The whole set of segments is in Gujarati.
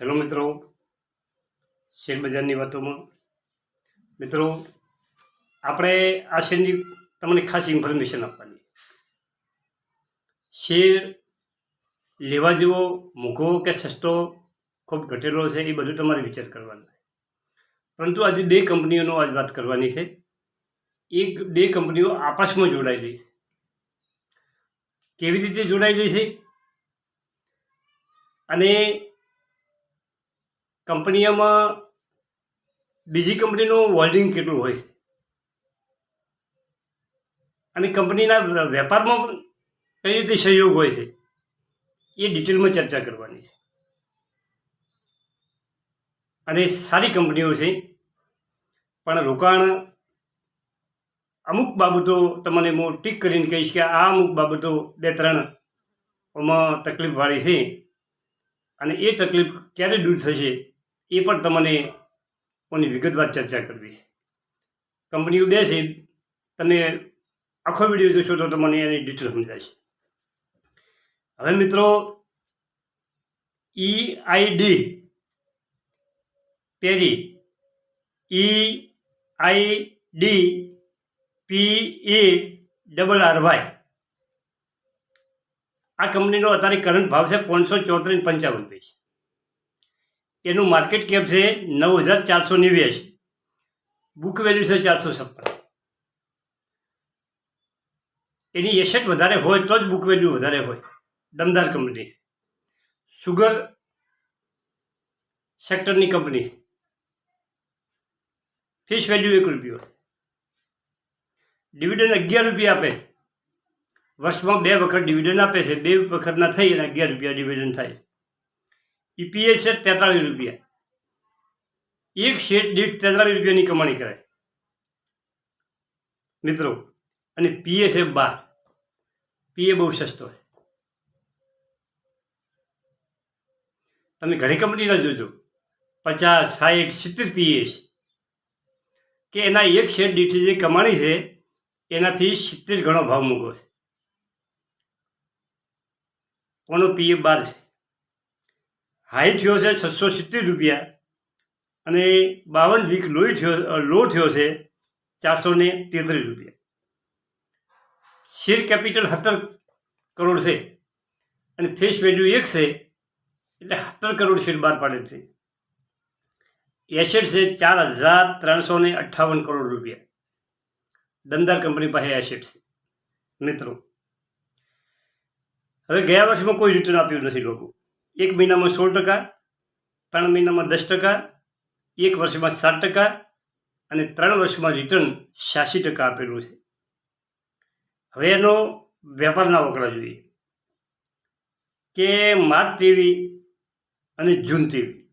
હેલો મિત્રો શેરબજારની વાતોમાં. મિત્રો, આપણે આ શેરની તમને ખાસ ઇન્ફોર્મેશન આપવાની. શેર લેવા જેવો મૂઘો કે સસ્તો ખૂબ ઘટેલો છે એ બધું તમારે વિચાર કરવાનો છે. પરંતુ આજે બે કંપનીઓનો આજ વાત કરવાની છે. એક બે કંપનીઓ આપસમાં જોડાયેલી છે. કેવી રીતે જોડાયેલી છે? અને કંપનીઓમાં બીજી કંપનીનું હોલ્ડિંગ કેટલું હોય છે? અને કંપનીના વેપારમાં કઈ રીતે સહયોગ હોય છે? એ ડિટેલમાં ચર્ચા કરવાની છે. અને સારી કંપનીઓ છે. પણ રોકાણ અમુક બાબતો તમને હું ટીક કરીને કહીશ કે આ અમુક બાબતો બે ત્રણ તકલીફવાળી છે. અને એ તકલીફ ક્યારે દૂર થશે એ પણ તમને ઓની વિગતવાર ચર્ચા કરવી છે. કંપનીઓ બે છે, તમે આખો વીડિયો જોશો તો તમને એની ડિટેલ સમજાશે હવે મિત્રો E I D Parry E I D P A double R Y આ કંપનીનો અત્યારે કરંટ ભાવ છે પાંચસો ચોત્રીસ પંચાવન પૈસા. એનું માર્કેટ કેપ છે નવ હજાર ચારસો નેવ્યાસી બુક વેલ્યુ છે ચારસો છપ્પન. એની એસેટ વધારે હોય તો જ બુક વેલ્યુ વધારે હોય. દમદાર કંપની છે સુગર સેક્ટરની કંપની છે ફિશ વેલ્યુ એક રૂપિયો ડિવિડન્ડ અગિયાર રૂપિયા આપે છે. વર્ષમાં બે વખત ડિવિડન્ડ આપે છે. બે વખતના થઈ અને અગિયાર રૂપિયા ડિવિડન્ડ થાય ઈપીએસ છે તેતાળીસ રૂપિયા. એક શેઠ દીઠ તેતાળીસ રૂપિયાની કમાણી કરે. મિત્રો, અને પીએ છે બાર. પીએ બહુ સસ્તો છે. તમે ઘણી કંપનીના જોજો. પચાસ, સાહીઠ, સિત્તેર પીએ છે. કે એના એક શેર દીઠ જે કમાણી છે, એનાથી સિત્તેર ગણો ભાવ મૂકો છે. કોનો પીએ બાર છે? હાઈ થયો છે છસો સિત્તેર રૂપિયા. અને બાવન વીક લોહી થયો લો થયો છે ચારસો ને તેત્રીસ રૂપિયા. શેર કેપિટલ સત્તર કરોડ છે. અને ફેસ વેલ્યુ એક છે, એટલે સત્તર કરોડ શેર બહાર પાડેલ છે. એસેટ છે ચાર હજાર ત્રણસો ને અઠ્ઠાવન કરોડ રૂપિયા. દમદાર કંપની પાસે એસેટ છે, મિત્રો. હવે ગયા વર્ષમાં કોઈ રિટર્ન આપ્યું નથી લોકો. એક મહિનામાં સોળ ટકા, ત્રણ મહિનામાં દસ ટકા, એક વર્ષમાં સાત ટકા અને ત્રણ વર્ષમાં રિટર્ન છ્યાસી ટકા આપેલું છે. હવે એનો વેપારના વકડા જોઈએ. કે માર્ચ તેવી અને જૂન તેવી.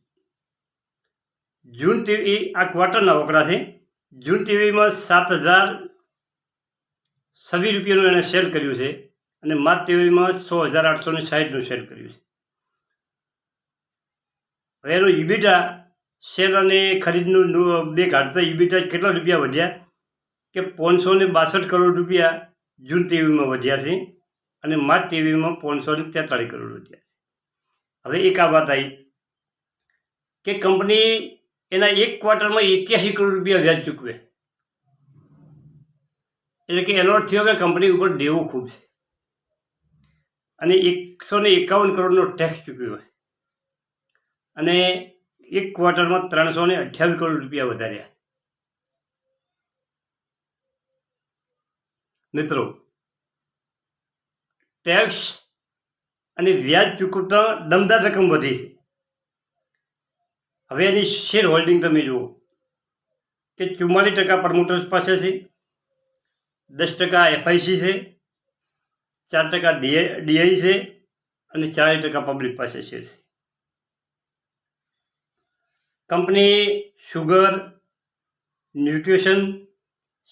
જૂન તેવી આ ક્વાર્ટરના વકડા છે. જૂન તેવીમાં સાત હજાર છવ્વીસ રૂપિયાનું એણે સેલ કર્યું છે અને માર્ચ તેવીમાં સો હજાર આઠસો ને સાહીઠનું સેલ કર્યું છે. હવે એનો ઈબીટા શેર અને ખરીદનું બે કાઢતા ઈબીટા કેટલા રૂપિયા વધ્યા કે પાંચસો ને બાસઠ કરોડ રૂપિયા જૂન ટીવીમાં વધ્યા છે અને માર્ચ ટીવીમાં પાંચસો ને તેતાળીસ કરોડ વધ્યા છે. હવે એક આ વાત આવી કે કંપની એના એક ક્વાર્ટરમાં એક્યાસી કરોડ રૂપિયા વ્યાજ ચૂકવે. એટલે કે એનો અર્થ થયો કે કંપની ઉપર દેવું ખૂબ છે. અને એકસો ને એકાવન કરોડનો ટેક્સ ચૂક્યો હોય. અને એક ક્વાર્ટરમાં ત્રણસો ને અઠ્યાવીસ કરોડ રૂપિયા વધાર્યા. મિત્રો ટેક્સ અને વ્યાજ ચૂકવતા દમદાર રકમ વધી છે. હવે એની શેર હોલ્ડિંગ તમે જુઓ કે ચુમ્માલીસ ટકા પ્રમોટર્સ પાસે છે, દસ ટકા એફઆઈસી છે, ચાર ટકા ડીઆઈ છે અને ચાલીસ ટકા પબ્લિક પાસે શેર છે. Company sugar nutrition,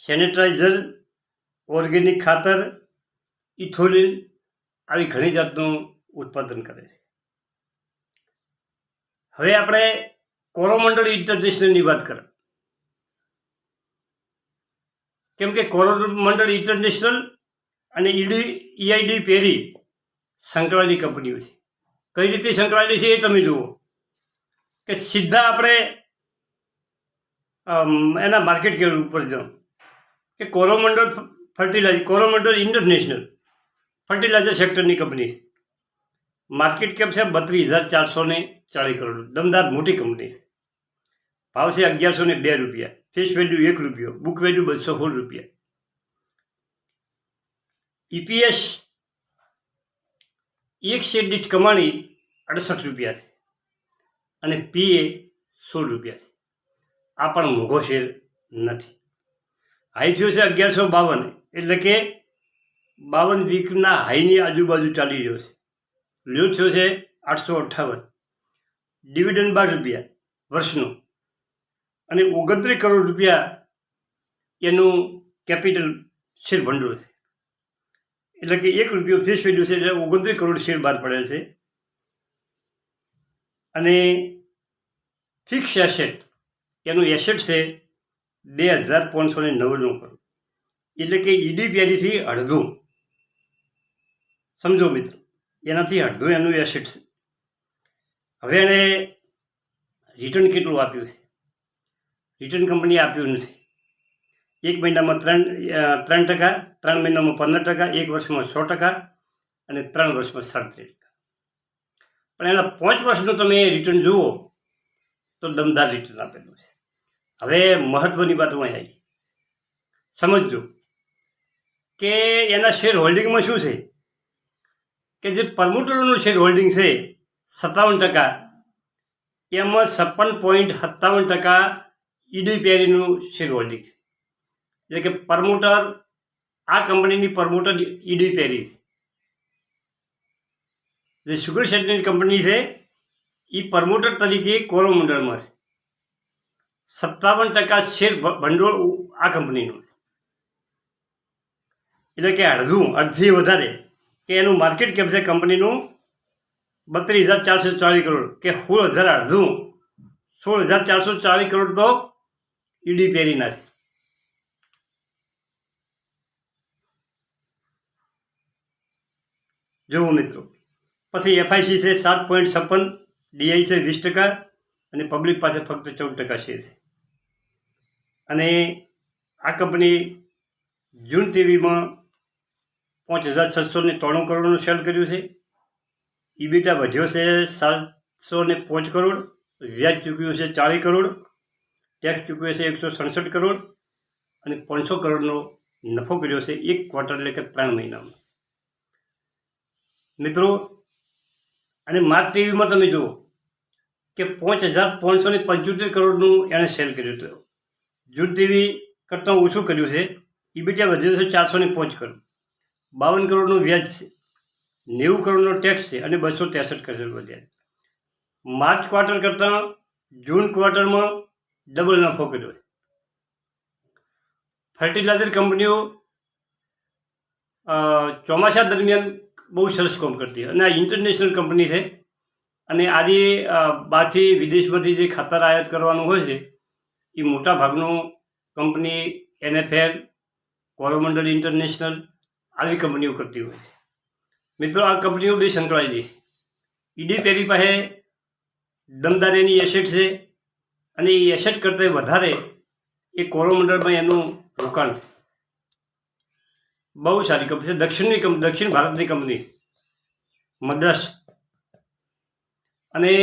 sanitiser, organic ખાતર, ઇથોલિન આવી ઘણી જાતનું ઉત્પાદન કરે છે. હવે આપણે કોરોમંડળ ઇન્ટરનેશનલની વાત કરો. કેમ કે કોરોમંડળ ઇન્ટરનેશનલ અને ઈડી, ઈઆઈડી પેરી સંકળાયેલી કંપનીઓ છે. કઈ રીતે સંકળાયેલી છે એ તમે જુઓ. કે સીધા આપણે એના માર્કેટ કેળ ઉપર જાઉં કે Coromandel fertiliser Coromandel international fertiliser સેક્ટરની company market cap છે બત્રીસ હજાર ચારસો ને ચાળીસ કરોડ. દમદાર મોટી કંપની ભાવ છે અગિયારસો ને બે રૂપિયા. ફેસ વેલ્યુ એક રૂપિયો. બુક વેલ્યુ બસો સોળ રૂપિયા. ઈપીએસ એક શેર દીઠ કમાણી અડસઠ રૂપિયા છે. અને પી એ સોળ રૂપિયા છે. આ પણ મોંઘો શેર નથી. હાઈ થયો છે અગિયારસો બાવન, એટલે કે બાવન વીકના હાઈની આજુબાજુ ચાલી રહ્યો છે. લ્યો થયો છે આઠસો અઠ્ઠાવન. ડિવિડન્ડ બાર રૂપિયા વર્ષનું. અને ઓગણત્રીસ કરોડ રૂપિયા એનું કેપિટલ શેર ભંડોળ છે. એટલે કે એક રૂપિયો ફેસ વેલ્યુ છે, એટલે ઓગણત્રીસ કરોડ શેર બહાર પડેલ છે. અને ફિક્સ એસેટ એનું એસેટ છે બે હજાર પાંચસો ને નવ્વાણું કરોડ એટલે કે ઈડીપીઆઈથી અડધું. સમજો મિત્રો, એનાથી અડધું એનું એસેટ છે. હવે એણે રિટર્ન કેટલું આપ્યું છે? રિટર્ન કંપનીએ આપ્યું નથી. એક મહિનામાં ત્રણ ત્રણ ટકા, ત્રણ મહિનામાં પંદર ટકા, એક વર્ષમાં સો ટકા અને ત્રણ વર્ષમાં સાડત્રીસ ટકા. પણ એના પાંચ વર્ષનું તમે રિટર્ન જુઓ, તો દમદાર રિટર્ન આપેલું છે. હવે મહત્વની વાત હું આવી. સમજજો કે એના શેર હોલ્ડિંગમાં શું છે? કે જે પરમોટરોનું શેર હોલ્ડિંગ છે, સત્તાવન ટકા, એમાં છપ્પન પોઈન્ટ સત્તાવન ટકા ઈડી પેરીનું શેર હોલ્ડિંગ છે. એટલે કે પરમોટર, આ કંપનીની પરમોટર ઈડી પેરી છે. જે સુગર સેટની કંપની છે એ પરમોટર તરીકે કોરોમંડળમાં છે સત્તાવન ટકા શેર ભંડોળ આ કંપનીનું એટલે કે અડધું અડધી વધારે, કે એનું માર્કેટ કેપ છે કંપનીનું બત્રીસ હજાર ચારસો ચાલીસ કરોડ. કે સોળ હજાર અડધું, સોળ હજાર ચારસો ચાલીસ કરોડ તો ઈડી પેરીના છે. જુઓ મિત્રો પછી એફઆઈસી છે સાત પોઈન્ટ છપ્પન ડીઆઈ છે વીસ ટકા અને પબ્લિક પાસે ફક્ત ચૌદ ટકા શેર છે. અને આ કંપની જૂન તેવીમાં પાંચ હજાર છસો ને ત્રાણું કરોડનું સેલ કર્યું છે. ઈબીટા વધ્યો છે સાતસો ને પાંચ કરોડ, વ્યાજ ચૂક્યું છે ચાલીસ કરોડ ટેક્સ ચૂક્યો છે એકસો સડસઠ કરોડ અને પાંચસો કરોડનો નફો કર્યો છે એક ક્વાર્ટર એટલે કે ત્રણ મહિનામાં. મિત્રો અને માર્ક ટીવીમાં તમે જુઓ કે પાંચ હજાર પાંચસો ને પંચોતેર કરોડનું એણે સેલ કર્યું હતું. જૂન ટીવી કરતાં ઓછું કર્યું છે. ઈબીટા વધ્યું છે ચારસો ને પાંચ કરોડ. બાવન કરોડનું વ્યાજ છે. નેવું કરોડનો ટેક્સ છે અને બસો ત્રેસઠ કરોડ વધ્યા માર્ચ ક્વાર્ટર કરતાં જૂન ક્વાર્ટરમાં ડબલ નફો કર્યો છે. ફર્ટિલાઇઝર કંપનીઓ ચોમાસા દરમિયાન બહુ સરસ કામ કરતી હોય અને આ ઇન્ટરનેશનલ કંપની છે. અને આજે બહારથી વિદેશમાંથી જે ખાતર આયાત કરવાનું હોય છે, એ મોટા ભાગનું કંપની એનએફએલ કોરોમંડલ ઇન્ટરનેશનલ આવી કંપનીઓ કરતી હોય છે. મિત્રો, આ કંપનીઓ બે સંકળાયેલી છે. ઈડી પેરી પાસે દમદારીની એસેટ છે. અને એ એસેટ કરતાં વધારે એ કોરોમંડળમાં એનું રોકાણ છે. બહુ સારી કંપની છે. દક્ષિણની દક્ષિણ ભારતની કંપની મદ્રાસ. અને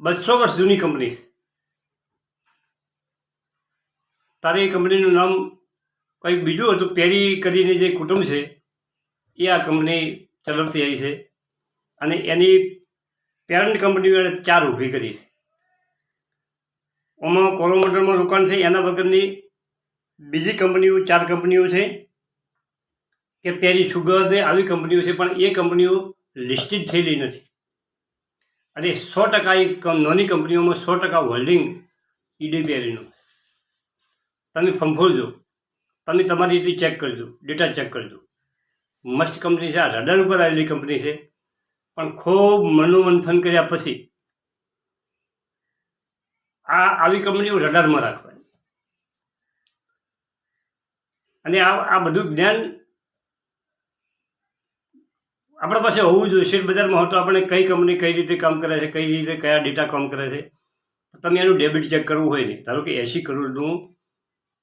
બસો વર્ષ જૂની કંપની તારે એ કંપનીનું નામ કંઈક બીજું હતું, પેરી કરીને જે કુટુંબ છે, એ આ કંપની ચલાવતી આવી છે. અને એની પેરેન્ટ કંપની એણે ચાર ઊભી કરી છે. આમાં કોરોમોટરમાં રોકાણ છે એના વગરની બીજી કંપનીઓ, ચાર કંપનીઓ છે કે પેરી સુગર ને આવી કંપનીઓ છે, પણ એ કંપનીઓ લિસ્ટેડ થયેલી નથી. અને સો ટકા એ નોની કંપનીઓમાં સો ટકા હોલ્ડિંગ ઈડી પેરીનું તમે ફંફોળજો તમે તમારી રીતે ચેક કરજો ડેટા ચેક કરજો. મસ્ત કંપની છે, આ રડાર ઉપર આવેલી કંપની છે. પણ ખૂબ મનોમંથન કર્યા પછી આ આવી કંપનીઓ રડારમાં રાખવાની. અને આ આ બધું જ્ઞાન આપણા પાસે હોવું જોઈએ. શેર બજારમાં હોય તો આપણે કઈ કંપની કઈ રીતે કામ કરે છે, કઈ રીતે કયા ડેટા કામ કરે છે. તમે એનું ડેબિટ ચેક કરવું હોય ને, ધારો કે એંસી કરોડનું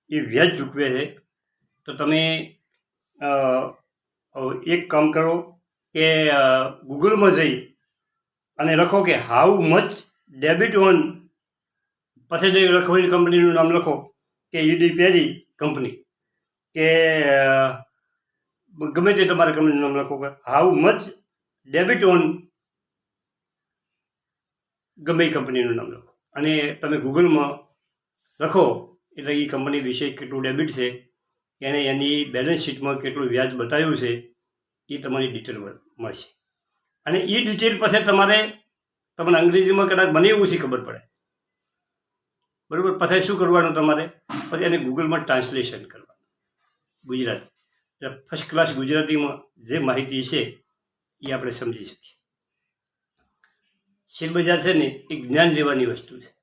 એ વ્યાજ ચૂકવે છે, તો તમે એક કામ કરો કે ગૂગલમાં જઈ અને લખો કે હાઉ મચ ડેબિટ ઓન પછી જે લખવાની કંપનીનું નામ લખો કે ઈડી પેરી કંપની કે ગમે તે તમારે કંપનીનું નામ લખો કે હાઉ મચ ડેબિટ ઓન ગમે કંપનીનું નામ લખો. અને તમે ગૂગલમાં લખો, એટલે એ કંપની વિશે કેટલું ડેબિટ છે, એને એની બેલેન્સ શીટમાં કેટલું વ્યાજ બતાવ્યું છે એ તમારી ડિટેલ મળશે. અને એ ડિટેલ પાસે તમારે, તમને અંગ્રેજીમાં કદાચ મને એવું છે ખબર પડે. બરાબર? પછી શું કરવાનું તમારે? પછી એને ગૂગલમાં ટ્રાન્સલેશન કરવાનું ગુજરાતી. ફર્સ્ટ ક્લાસ ગુજરાતીમાં જે માહિતી છે, એ આપણે સમજી શકીએ. શેરબજાર છે ને, એ જ્ઞાન લેવાની વસ્તુ છે.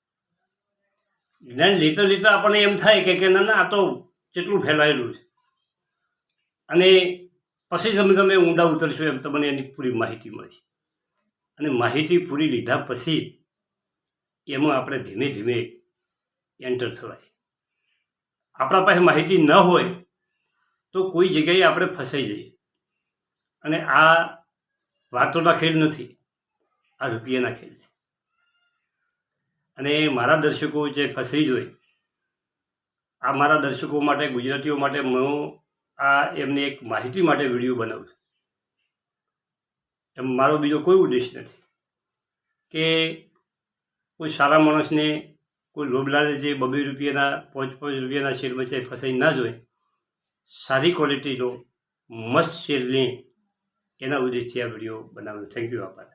જ્ઞાન લેતા લેતા આપણને એમ થાય કે કે ના ના, આ તો કેટલું ફેલાયેલું છે. અને પછી તમે તમે ઊંડા ઉતરશો એમ તમને એની પૂરી માહિતી મળશે. અને માહિતી પૂરી લીધા પછી એમાં આપણે ધીમે ધીમે એન્ટર થવાય. આપણા પાસે માહિતી ન હોય તો કોઈ જગ્યાએ આપણે ફસાઈ જઈએ. અને આ વાતોના ખેલ નથી, આ રૂપિયાના ખેલ છે. અને મારા દર્શકો જે ફસાઈ જોઈ આ મારા દર્શકો માટે, ગુજરાતીઓ માટે હું આ એમને એક માહિતી માટે વીડિયો બનાવું એમ મારો બીજો કોઈ ઉદ્દેશ નથી કે કોઈ સારા માણસને કોઈ લોભ છે બબે રૂપિયાના, પાંચ પાંચ રૂપિયાના શેર વચ્ચે ફસાઈ ના જોઈએ સારી ક્વોલિટીનો મસ્ત શેરની એના ઉદ્દેશથી આ વીડિયો બનાવ્યો. થેન્ક યુ આભાર.